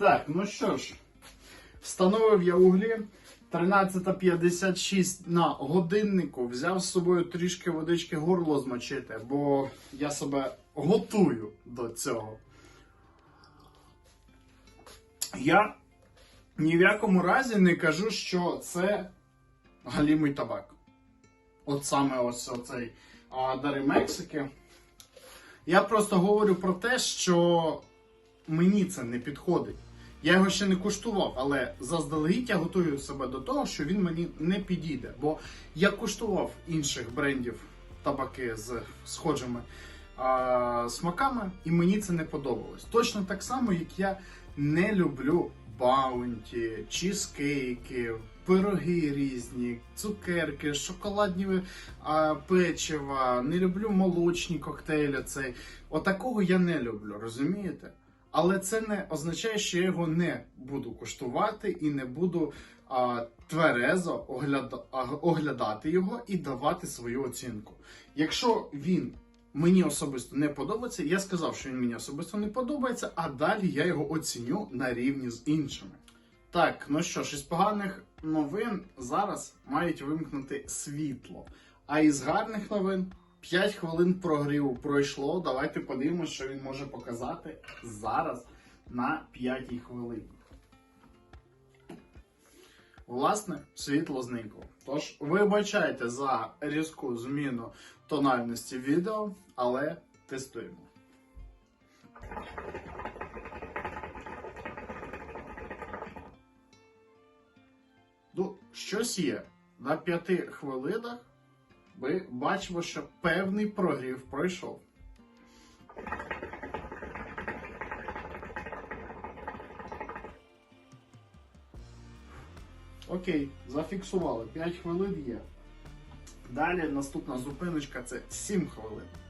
Так, ну що ж, встановив я углі. 13.56 на годиннику. Взяв з собою трішки водички горло змочити, бо я себе готую до цього. Я ні в якому разі не кажу, що це галімий табак. От саме ось оцей а, Дари Мексики. Я просто говорю про те, що мені це не підходить. Я його ще не куштував, але заздалегідь я готую себе до того, що він мені не підійде. Бо я куштував інших брендів табаки з схожими а, смаками, і мені це не подобалось. Точно так само, як я не люблю баунті, чізкейки, пироги різні, цукерки, шоколадні а, печива, не люблю молочні коктейлі. Цей. Отакого я не люблю, розумієте? Але це не означає, що я його не буду куштувати і не буду а, тверезо огляда, оглядати його і давати свою оцінку. Якщо він мені особисто не подобається, я сказав, що він мені особисто не подобається, а далі я його оціню на рівні з іншими. Так, ну що ж, із поганих новин зараз мають вимкнути світло. А із гарних новин 5 хвилин прогріву пройшло. Давайте подивимося, що він може показати зараз на 5 хвилині. Власне, світло зникло. Тож, вибачайте за різку зміну тональності відео, але тестуємо. Ну, щось є. На п'яти хвилинах ми бачимо, що певний прогрів пройшов. Окей, зафіксували. 5 хвилин є. Далі наступна зупиночка це 7 хвилин.